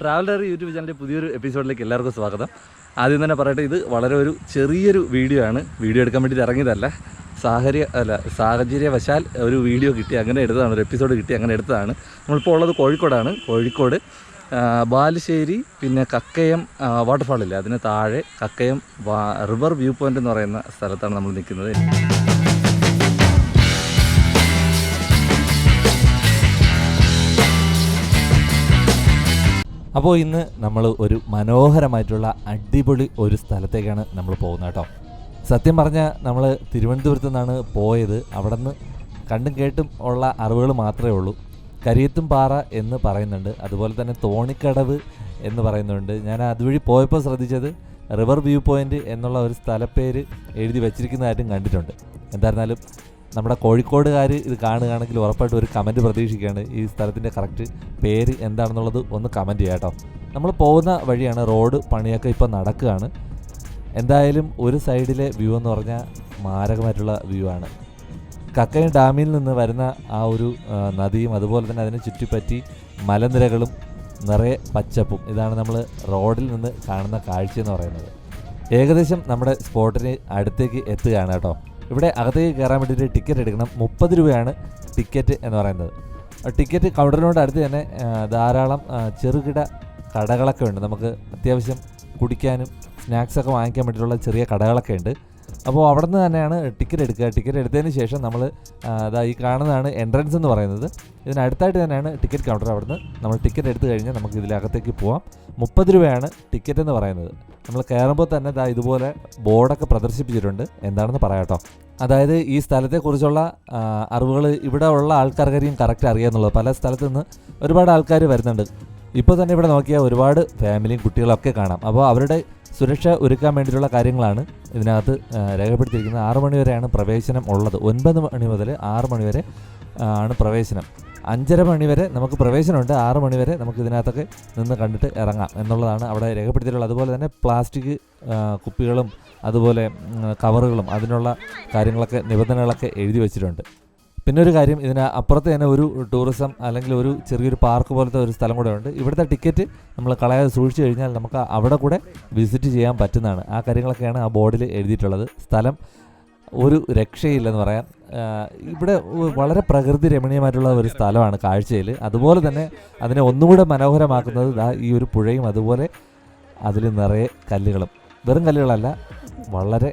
Traveller YouTube ചാനലിന്റെ പുതിയൊരു എപ്പിസോഡിലേക്ക് എല്ലാവർക്കും സ്വാഗതം. ആദ്യം തന്നെ പറയട്ടെ ഇത് വളരെ ഒരു ചെറിയൊരു വീഡിയോ ആണ്. വീഡിയോ എടുക്കാൻ വേണ്ടിയിട്ട് ഇറങ്ങിയതല്ല. സാഹചര്യ അല്ല സാഹചര്യവശാൽ ഒരു വീഡിയോ കിട്ടി അങ്ങനെ എടുത്തതാണ്. ഒരു എപ്പിസോഡ് കിട്ടി അങ്ങനെ എടുത്തതാണ്. നമ്മളിപ്പോൾ ഉള്ളത് കോഴിക്കോടാണ്. കോഴിക്കോട് ബാലുശ്ശേരി പിന്നെ കക്കയം വാട്ടർഫാൾ ഇല്ലേ? അതിന് താഴെ കക്കയം റിവർ വ്യൂ പോയിന്റ് എന്ന് പറയുന്ന സ്ഥലത്താണ് നമ്മൾ നിൽക്കുന്നത്. അപ്പോൾ ഇന്ന് നമ്മൾ ഒരു മനോഹരമായിട്ടുള്ള അടിപൊളി ഒരു സ്ഥലത്തേക്കാണ് നമ്മൾ പോകുന്നത് കേട്ടോ. സത്യം പറഞ്ഞാൽ നമ്മൾ തിരുവനന്തപുരത്തു നിന്നാണ് പോയത്. അവിടെ നിന്ന് കണ്ടും കേട്ടും ഉള്ള അറിവുകൾ മാത്രമേ ഉള്ളൂ. കരിയത്തും പാറ എന്ന് പറയുന്നുണ്ട്. അതുപോലെ തന്നെ തോണിക്കടവ് എന്ന് പറയുന്നുണ്ട്. ഞാൻ അതുവഴി പോയപ്പോൾ ശ്രദ്ധിച്ചത് റിവർ വ്യൂ പോയിന്റ് എന്നുള്ള ഒരു സ്ഥലപ്പേര് എഴുതി വെച്ചിരിക്കുന്നതായിട്ടും കണ്ടിട്ടുണ്ട്. എന്തായിരുന്നാലും നമ്മുടെ കോഴിക്കോടുകാർ ഇത് കാണുകയാണെങ്കിൽ ഉറപ്പായിട്ടും ഒരു കമന്റ് പ്രതീക്ഷിക്കുകയാണ്. ഈ സ്ഥലത്തിന്റെ കറക്റ്റ് പേര് എന്താണെന്നുള്ളത് ഒന്ന് കമന്റ് ചെയ്യാം കേട്ടോ. നമ്മൾ പോകുന്ന വഴിയാണ് റോഡ് പണിയൊക്കെ ഇപ്പോൾ നടക്കുകയാണ്. എന്തായാലും ഒരു സൈഡിലെ വ്യൂ എന്ന് പറഞ്ഞാൽ മാരകമായിട്ടുള്ള വ്യൂ ആണ്. കക്കയം ഡാമിൽ നിന്ന് വരുന്ന ആ ഒരു നദിയും അതുപോലെ തന്നെ അതിനെ ചുറ്റിപ്പറ്റി മലനിരകളും നിറയെ പച്ചപ്പും. ഇതാണ് നമ്മൾ റോഡിൽ നിന്ന് കാണുന്ന കാഴ്ച എന്ന് പറയുന്നത്. ഏകദേശം നമ്മുടെ സ്പോട്ടിന് അടുത്തേക്ക് എത്തുകയാണ് കേട്ടോ. ഇവിടെ അകത്തേക്ക് കയറാൻ വേണ്ടിയിട്ട് ടിക്കറ്റ് എടുക്കണം. മുപ്പത് രൂപയാണ് ടിക്കറ്റ് എന്ന് പറയുന്നത്. ടിക്കറ്റ് കൗണ്ടറിനോട് അടുത്ത് തന്നെ ധാരാളം ചെറുകിട കടകളൊക്കെ ഉണ്ട്. നമുക്ക് അത്യാവശ്യം കുടിക്കാനും സ്നാക്സൊക്കെ വാങ്ങിക്കാൻ വേണ്ടിയിട്ടുള്ള ചെറിയ കടകളൊക്കെ ഉണ്ട്. അപ്പോൾ അവിടെ നിന്ന് തന്നെയാണ് ടിക്കറ്റ് എടുക്കുക. ടിക്കറ്റ് എടുത്തതിന് ശേഷം നമ്മൾ അതാ ഈ കാണുന്നതാണ് എൻട്രൻസ് എന്ന് പറയുന്നത്. ഇതിനടുത്തായിട്ട് തന്നെയാണ് ടിക്കറ്റ് കൗണ്ടർ അവിടുന്ന് നമ്മൾ ടിക്കറ്റ് എടുത്തു കഴിഞ്ഞാൽ നമുക്ക് ഇതിലകത്തേക്ക് പോവാം. മുപ്പത് രൂപയാണ് ടിക്കറ്റ് എന്ന് പറയുന്നത്. നമ്മൾ കയറുമ്പോൾ തന്നെ ഇതാ ഇതുപോലെ ബോർഡൊക്കെ പ്രദർശിപ്പിച്ചിട്ടുണ്ട്. എന്താണെന്ന് പറയാട്ടോ അതായത് ഈ സ്ഥലത്തെക്കുറിച്ചുള്ള അറിവുകൾ ഇവിടെ ഉള്ള ആൾക്കാർക്കാരെയും കറക്റ്റ് അറിയാമെന്നുള്ളത് പല സ്ഥലത്തു നിന്ന് ഒരുപാട് ആൾക്കാർ വരുന്നുണ്ട്. ഇപ്പോൾ തന്നെ ഇവിടെ നോക്കിയാൽ ഒരുപാട് ഫാമിലിയും കുട്ടികളൊക്കെ കാണാം. അപ്പോൾ അവരുടെ സുരക്ഷ ഒരുക്കാൻ വേണ്ടിയിട്ടുള്ള കാര്യങ്ങളാണ് ഇതിനകത്ത് രേഖപ്പെടുത്തിയിരിക്കുന്നത്. ആറ് മണിവരെയാണ് പ്രവേശനം ഉള്ളത്. ഒൻപത് മണി മുതൽ ആറ് മണി വരെ ആ, ആണ് പ്രവേശനം. അഞ്ചര മണി വരെ നമുക്ക് പ്രവേശനമുണ്ട്. ആറ് മണി വരെ നമുക്ക് ഇതിനകത്തൊക്കെ നിന്ന് കണ്ടിട്ട് ഇറങ്ങാം എന്നുള്ളതാണ് അവിടെ രേഖപ്പെടുത്തിയിട്ടുള്ളത്. അതുപോലെ തന്നെ പ്ലാസ്റ്റിക് കുപ്പികളും അതുപോലെ കവറുകളും അതിനുള്ള കാര്യങ്ങളൊക്കെ നിബന്ധനകളൊക്കെ എഴുതി വെച്ചിട്ടുണ്ട്. പിന്നെ ഒരു കാര്യം ഇതിന് അപ്പുറത്ത് തന്നെ ഒരു ടൂറിസം അല്ലെങ്കിൽ ഒരു ചെറിയൊരു പാർക്ക് പോലത്തെ ഒരു സ്ഥലം കൂടെ ഉണ്ട്. ഇവിടുത്തെ ടിക്കറ്റ് നമ്മൾ കളയാതെ സൂക്ഷിച്ചു കഴിഞ്ഞാൽ നമുക്ക് അവിടെ കൂടെ വിസിറ്റ് ചെയ്യാൻ പറ്റുന്നതാണ്. ആ കാര്യങ്ങളൊക്കെയാണ് ആ ബോർഡിൽ എഴുതിയിട്ടുള്ളത്. സ്ഥലം ഒരു രക്ഷയില്ലെന്ന് പറയാം ഇവിടെ വളരെ പ്രകൃതി രമണീയമായിട്ടുള്ള ഒരു സ്ഥലമാണ് കാഴ്ചയിൽ. അതുപോലെ തന്നെ അതിനെ ഒന്നുകൂടെ മനോഹരമാക്കുന്നത് ദാ ഈ ഒരു പുഴയും അതുപോലെ അതിൽ നിറയെ കല്ലുകളും. വെറും കല്ലുകളല്ല വളരെ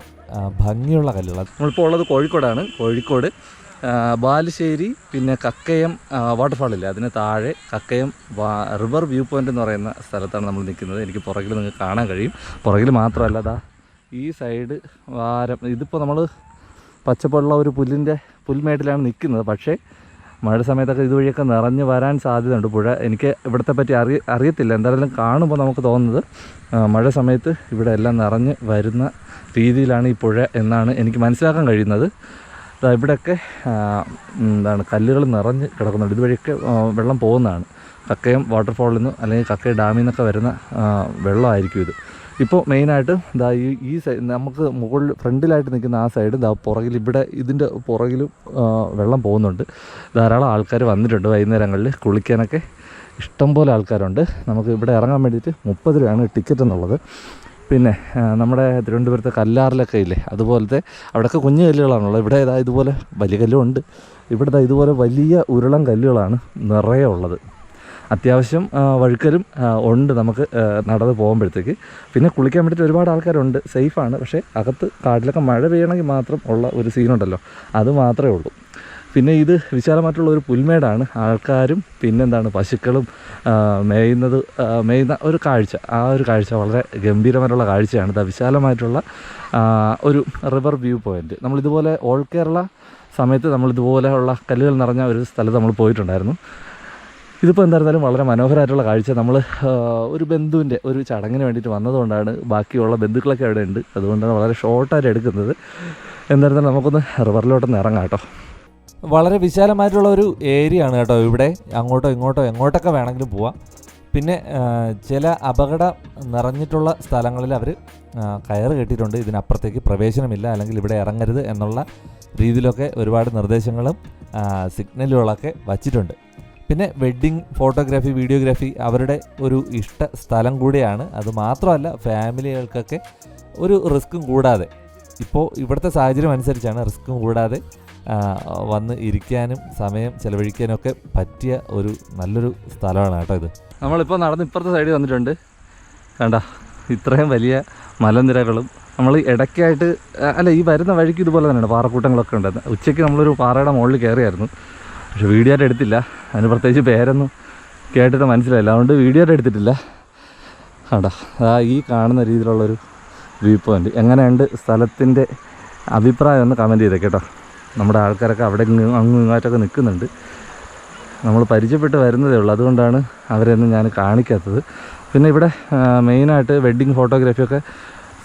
ഭംഗിയുള്ള കല്ലുകൾ നമ്മളിപ്പോൾ ഉള്ളത് കോഴിക്കോടാണ് കോഴിക്കോട്. ബാലുശ്ശേരി പിന്നെ കക്കയം വാട്ടർഫാൾ ഇല്ല അതിന് താഴെ കക്കയം റിവർ വ്യൂ പോയിന്റ് എന്ന് പറയുന്ന സ്ഥലത്താണ് നമ്മൾ നിൽക്കുന്നത്. എനിക്ക് പുറകിൽ നിങ്ങൾക്ക് കാണാൻ കഴിയും. പുറകിൽ മാത്രമല്ല ദാ ഈ സൈഡ് വാരം. ഇതിപ്പോൾ നമ്മൾ പച്ചപ്പുള്ള ഒരു പുല്ലിന്റെ പുൽമേട്ടിലാണ് നിൽക്കുന്നത് പക്ഷേ മഴ സമയത്തൊക്കെ ഇതുവഴിയൊക്കെ നിറഞ്ഞ് വരാൻ സാധ്യതയുണ്ട്. പുഴ എനിക്ക് ഇവിടത്തെ പറ്റി അറിയ അറിയത്തില്ല. എന്തായാലും കാണുമ്പോൾ നമുക്ക് തോന്നുന്നത് മഴ സമയത്ത് ഇവിടെ എല്ലാം നിറഞ്ഞ് വരുന്ന രീതിയിലാണ് ഈ പുഴ എന്നാണ് എനിക്ക് മനസ്സിലാക്കാൻ കഴിയുന്നത്. ഇവിടെയൊക്കെ എന്താണ് കല്ലുകൾ നിറഞ്ഞ് കിടക്കുന്നുണ്ട്. ഇതുവഴിയൊക്കെ വെള്ളം പോകുന്നതാണ്. കക്കയം വാട്ടർഫാളിൽ നിന്ന് അല്ലെങ്കിൽ കക്കയം ഡാമിൽ നിന്നൊക്കെ വരുന്ന വെള്ളമായിരിക്കും ഇത്. ഇപ്പോൾ മെയിനായിട്ട് ഇതാ ഈ ഈ സൈഡ് നമുക്ക് മുകളിൽ ഫ്രണ്ടിലായിട്ട് നിൽക്കുന്ന ആ സൈഡ് ഇതാ പുറകിൽ ഇവിടെ ഇതിന്റെ പുറകിലും വെള്ളം പോകുന്നുണ്ട്. ധാരാളം ആൾക്കാർ വന്നിട്ടുണ്ട് വൈകുന്നേരങ്ങളിൽ കുളിക്കാനൊക്കെ. ഇഷ്ടംപോലെ ആൾക്കാരുണ്ട്. നമുക്ക് ഇവിടെ ഇറങ്ങാൻ വേണ്ടിയിട്ട് മുപ്പത് രൂപയാണ് ടിക്കറ്റ് എന്നുള്ളത്. പിന്നെ നമ്മുടെ തിരുവനന്തപുരത്തെ കല്ലാറിലൊക്കെ ഇല്ലേ അതുപോലത്തെ അവിടെയൊക്കെ കുഞ്ഞു കല്ലുകളാണുള്ളത്. ഇവിടെ ഇതാ ഇതുപോലെ വലിയ കല്ലും ഉണ്ട് ഇവിടെ ദാ ഇതുപോലെ വലിയ ഉരുളം കല്ലുകളാണ് നിറയെ ഉള്ളത്. അത്യാവശ്യം വഴുക്കലും ഉണ്ട് നമുക്ക് നടന്ന് പോകുമ്പോഴത്തേക്ക്. പിന്നെ കുളിക്കാൻ വേണ്ടിയിട്ട് ഒരുപാട് ആൾക്കാരുണ്ട്. സേഫാണ്. പക്ഷേ അകത്ത് കാട്ടിലൊക്കെ മഴ പെയ്യണമെങ്കിൽ മാത്രം ഉള്ള ഒരു സീനുണ്ടല്ലോ. അത് മാത്രമേ ഉള്ളൂ. പിന്നെ ഇത് വിശാലമായിട്ടുള്ള ഒരു പുൽമേടാണ്. ആൾക്കാരും പിന്നെന്താണ് പശുക്കളും മേയുന്നത് മേയുന്ന ഒരു കാഴ്ച. ആ ഒരു കാഴ്ച വളരെ ഗംഭീരമായിട്ടുള്ള കാഴ്ചയാണ്. ഇത് വിശാലമായിട്ടുള്ള ഒരു റിവർ വ്യൂ പോയിന്റ് നമ്മളിതുപോലെ ഓൾ കേരള സമയത്ത് നമ്മളിതുപോലെയുള്ള കല്ലുകൾ നിറഞ്ഞ ഒരു സ്ഥലത്ത് നമ്മൾ പോയിട്ടുണ്ടായിരുന്നു. ഇതിപ്പോൾ എന്തായിരുന്നാലും വളരെ മനോഹരമായിട്ടുള്ള കാഴ്ച. നമ്മൾ ഒരു ബന്ധുവിന്റെ ഒരു ചടങ്ങിന് വേണ്ടിയിട്ട് വന്നതുകൊണ്ടാണ് ബാക്കിയുള്ള ബന്ധുക്കളൊക്കെ അവിടെ ഉണ്ട്. അതുകൊണ്ടാണ് വളരെ ഷോർട്ടായിട്ട് എടുക്കുന്നത്. എന്തായിരുന്നാലും നമുക്കൊന്ന് റിവറിലോട്ടൊന്ന് ഇറങ്ങാം കേട്ടോ. വളരെ വിശാലമായിട്ടുള്ള ഒരു ഏരിയ ആണ് കേട്ടോ ഇവിടെ. അങ്ങോട്ടോ ഇങ്ങോട്ടോ എങ്ങോട്ടൊക്കെ വേണമെങ്കിലും പോവാം. പിന്നെ ചില അപകട നിറഞ്ഞിട്ടുള്ള സ്ഥലങ്ങളിൽ അവർ കയറ് കെട്ടിയിട്ടുണ്ട്. ഇതിനപ്പുറത്തേക്ക് പ്രവേശനമില്ല അല്ലെങ്കിൽ ഇവിടെ ഇറങ്ങരുത് എന്നുള്ള രീതിയിലൊക്കെ ഒരുപാട് നിർദ്ദേശങ്ങളും സിഗ്നലുകളൊക്കെ വച്ചിട്ടുണ്ട്. പിന്നെ വെഡ്ഡിങ് ഫോട്ടോഗ്രാഫി വീഡിയോഗ്രാഫി അവരുടെ ഒരു ഇഷ്ട സ്ഥലം കൂടിയാണ്. അത് മാത്രമല്ല ഫാമിലികൾക്കൊക്കെ ഒരു റിസ്ക്കും കൂടാതെ. ഇപ്പോൾ ഇവിടുത്തെ സാഹചര്യം അനുസരിച്ചാണ് റിസ്ക്കും കൂടാതെ വന്ന് ഇരിക്കാനും സമയം ചെലവഴിക്കാനും ഒക്കെ പറ്റിയ ഒരു നല്ലൊരു സ്ഥലമാണ് കേട്ടോ ഇത്. നമ്മളിപ്പോൾ നടന്ന് ഇപ്പുറത്തെ സൈഡിൽ വന്നിട്ടുണ്ട്. കണ്ട ഇത്രയും വലിയ മലനിരകളും. നമ്മൾ ഇടയ്ക്കായിട്ട് അല്ല ഈ വരുന്ന വഴിക്ക് ഇതുപോലെ തന്നെയാണ് പാറക്കൂട്ടങ്ങളൊക്കെ ഉണ്ട് ഉച്ചയ്ക്ക് നമ്മളൊരു പാറയുടെ മുകളിൽ കയറിയായിരുന്നു പക്ഷെ വീഡിയോ ആയിട്ട് എടുത്തില്ല. അതിന് പ്രത്യേകിച്ച് പേരൊന്നും കേട്ടിട്ട് മനസ്സിലായില്ല. അതുകൊണ്ട് വീഡിയോ ആയിട്ട് എടുത്തിട്ടില്ല. കണ്ടാ ആ ഈ കാണുന്ന രീതിയിലുള്ളൊരു വ്യൂ പോയിന്റ് എങ്ങനെയുണ്ട് സ്ഥലത്തിന്റെ അഭിപ്രായം ഒന്ന് കമന്റ് ചെയ്തേ കേട്ടോ. നമ്മുടെ ആൾക്കാരൊക്കെ അവിടെ അങ്ങ് ഇങ്ങോട്ടൊക്കെ നിൽക്കുന്നുണ്ട്. നമ്മൾ പരിചയപ്പെട്ട് വരുന്നതേ ഉള്ളൂ. അതുകൊണ്ടാണ് അവരെയൊന്നും ഞാൻ കാണിക്കാത്തത്. പിന്നെ ഇവിടെ മെയിനായിട്ട് വെഡ്ഡിങ് ഫോട്ടോഗ്രാഫിയൊക്കെ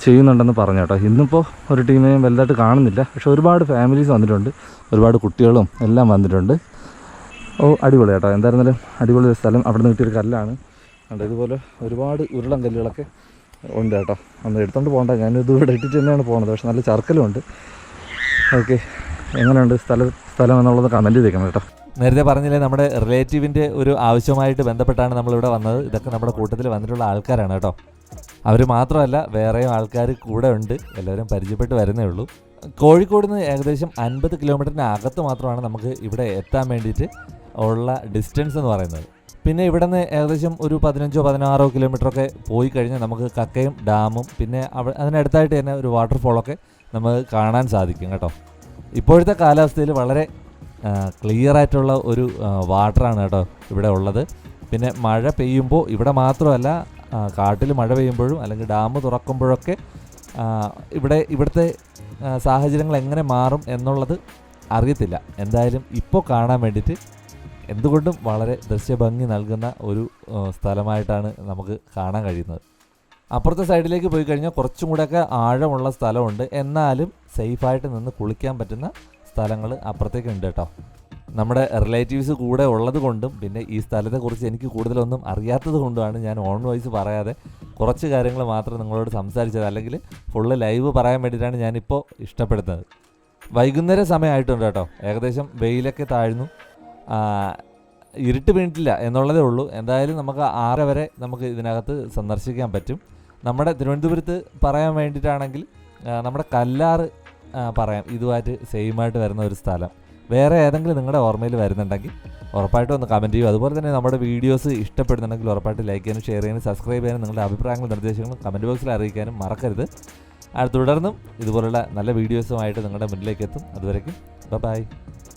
ചെയ്യുന്നുണ്ടെന്ന് പറഞ്ഞു കേട്ടോ. ഇന്നിപ്പോൾ ഒരു ടീമിനെയും വലുതായിട്ട് കാണുന്നില്ല. പക്ഷെ ഒരുപാട് ഫാമിലീസ് വന്നിട്ടുണ്ട്. ഒരുപാട് കുട്ടികളും എല്ലാം വന്നിട്ടുണ്ട്. ഓ അടിപൊളി കേട്ടോ. എന്തായിരുന്നാലും അടിപൊളി ഒരു സ്ഥലം അവിടെ നിന്ന് കിട്ടിയൊരു കല്ലാണ്. കണ്ടോ ഇതുപോലെ ഒരുപാട് ഉരുളൻ കല്ലുകളൊക്കെ ഉണ്ട് കേട്ടോ. അന്ന് എടുത്തോണ്ട് പോകണ്ട. ഞാനിത് ഇവിടെ ഇട്ടിട്ട് തന്നെയാണ് പോകുന്നത് പക്ഷെ നല്ല ചർക്കലുമുണ്ട് ഓക്കെ. എങ്ങനെയുണ്ട് സ്ഥലം സ്ഥലം എന്നുള്ളത് കമന്റ് ചെയ്തേക്കണം കേട്ടോ. നേരത്തെ പറഞ്ഞില്ലേ നമ്മുടെ റിലേറ്റീവിന്റെ ഒരു ആവശ്യമായിട്ട് ബന്ധപ്പെട്ടാണ് നമ്മളിവിടെ വന്നത്. ഇതൊക്കെ നമ്മുടെ കൂട്ടത്തിൽ വന്നിട്ടുള്ള ആൾക്കാരാണ് കേട്ടോ. അവർ മാത്രമല്ല വേറെയും ആൾക്കാർ കൂടെ ഉണ്ട്. എല്ലാവരും പരിചയപ്പെട്ട് വരുന്നേ ഉള്ളൂ. കോഴിക്കോട് നിന്ന് ഏകദേശം അൻപത് കിലോമീറ്ററിന് അകത്ത് മാത്രമാണ് നമുക്ക് ഇവിടെ എത്താൻ വേണ്ടിയിട്ട് ഉള്ള ഡിസ്റ്റൻസ് എന്ന് പറയുന്നത്. പിന്നെ ഇവിടെ നിന്ന് ഏകദേശം ഒരു പതിനഞ്ചോ പതിനാറോ കിലോമീറ്ററൊക്കെ പോയി കഴിഞ്ഞാൽ നമുക്ക് കക്കയും ഡാമും പിന്നെ അതിനടുത്തായിട്ട് തന്നെ ഒരു വാട്ടർഫോളൊക്കെ നമുക്ക് കാണാൻ സാധിക്കും കേട്ടോ. ഇപ്പോഴത്തെ കാലാവസ്ഥയിൽ വളരെ ക്ലിയർ ആയിട്ടുള്ള ഒരു വാട്ടറാണ് കേട്ടോ ഇവിടെ ഉള്ളത്. പിന്നെ മഴ പെയ്യുമ്പോൾ ഇവിടെ മാത്രമല്ല കാട്ടിൽ മഴ പെയ്യുമ്പോഴും അല്ലെങ്കിൽ ഡാം തുറക്കുമ്പോഴൊക്കെ ഇവിടെ ഇവിടുത്തെ സാഹചര്യങ്ങൾ എങ്ങനെ മാറും എന്നുള്ളത് അറിയത്തില്ല. എന്തായാലും ഇപ്പോൾ കാണാൻ വേണ്ടിയിട്ട് എന്തുകൊണ്ടും വളരെ ദൃശ്യഭംഗി നൽകുന്ന ഒരു സ്ഥലമായിട്ടാണ് നമുക്ക് കാണാൻ കഴിയുന്നത്. അപ്പുറത്തെ സൈഡിലേക്ക് പോയി കഴിഞ്ഞാൽ കുറച്ചും കൂടെയൊക്കെ ആഴമുള്ള സ്ഥലമുണ്ട്. എന്നാലും സേഫായിട്ട് നിന്ന് കുളിക്കാൻ പറ്റുന്ന സ്ഥലങ്ങൾ അപ്പുറത്തേക്ക് ഉണ്ട് കേട്ടോ. നമ്മുടെ റിലേറ്റീവ്സ് കൂടെ ഉള്ളത് കൊണ്ടും പിന്നെ ഈ സ്ഥലത്തെക്കുറിച്ച് എനിക്ക് കൂടുതലൊന്നും അറിയാത്തത് കൊണ്ടുമാണ് ഞാൻ ഓൺ വോയിസ് പറയാതെ കുറച്ച് കാര്യങ്ങൾ മാത്രം നിങ്ങളോട് സംസാരിച്ചത്. അല്ലെങ്കിൽ ഫുള്ള് ലൈവ് പറയാൻ വേണ്ടിയിട്ടാണ് ഞാനിപ്പോൾ ഇഷ്ടപ്പെടുന്നത്. വൈകുന്നേരം സമയമായിട്ടുണ്ട് കേട്ടോ. ഏകദേശം വെയിലൊക്കെ താഴ്ന്നു. ഇരുട്ട് വീണിട്ടില്ല എന്നുള്ളതേ ഉള്ളൂ. എന്തായാലും നമുക്ക് ആറ് വരെ നമുക്ക് ഇതിനകത്ത് സന്ദർശിക്കാൻ പറ്റും. നമ്മുടെ തിരുവനന്തപുരത്ത് പറയാൻ വേണ്ടിയിട്ടാണെങ്കിൽ നമ്മുടെ കല്ലാറ് പറയാം. ഇതുമായിട്ട് സെയിമായിട്ട് വരുന്ന ഒരു സ്ഥലം. വേറെ ഏതെങ്കിലും നിങ്ങളുടെ ഓർമ്മയിൽ വരുന്നുണ്ടെങ്കിൽ ഉറപ്പായിട്ടും ഒന്ന് കമന്റ് ചെയ്യും അതുപോലെ തന്നെ നമ്മുടെ വീഡിയോസ് ഇഷ്ടപ്പെടുന്നുണ്ടെങ്കിൽ ഉറപ്പായിട്ട് ലൈക്ക് ചെയ്യാനും ഷെയർ ചെയ്യാനും സബ്സ്ക്രൈബ് ചെയ്യാനും നിങ്ങളുടെ അഭിപ്രായങ്ങളും നിർദ്ദേശങ്ങളും കമന്റ് ബോക്സിൽ അറിയിക്കാനും മറക്കരുത്. തുടർന്നും ഇതുപോലുള്ള നല്ല വീഡിയോസുമായിട്ട് നിങ്ങളുടെ മുന്നിലേക്ക് എത്തും. അതുവരേക്കും ബൈ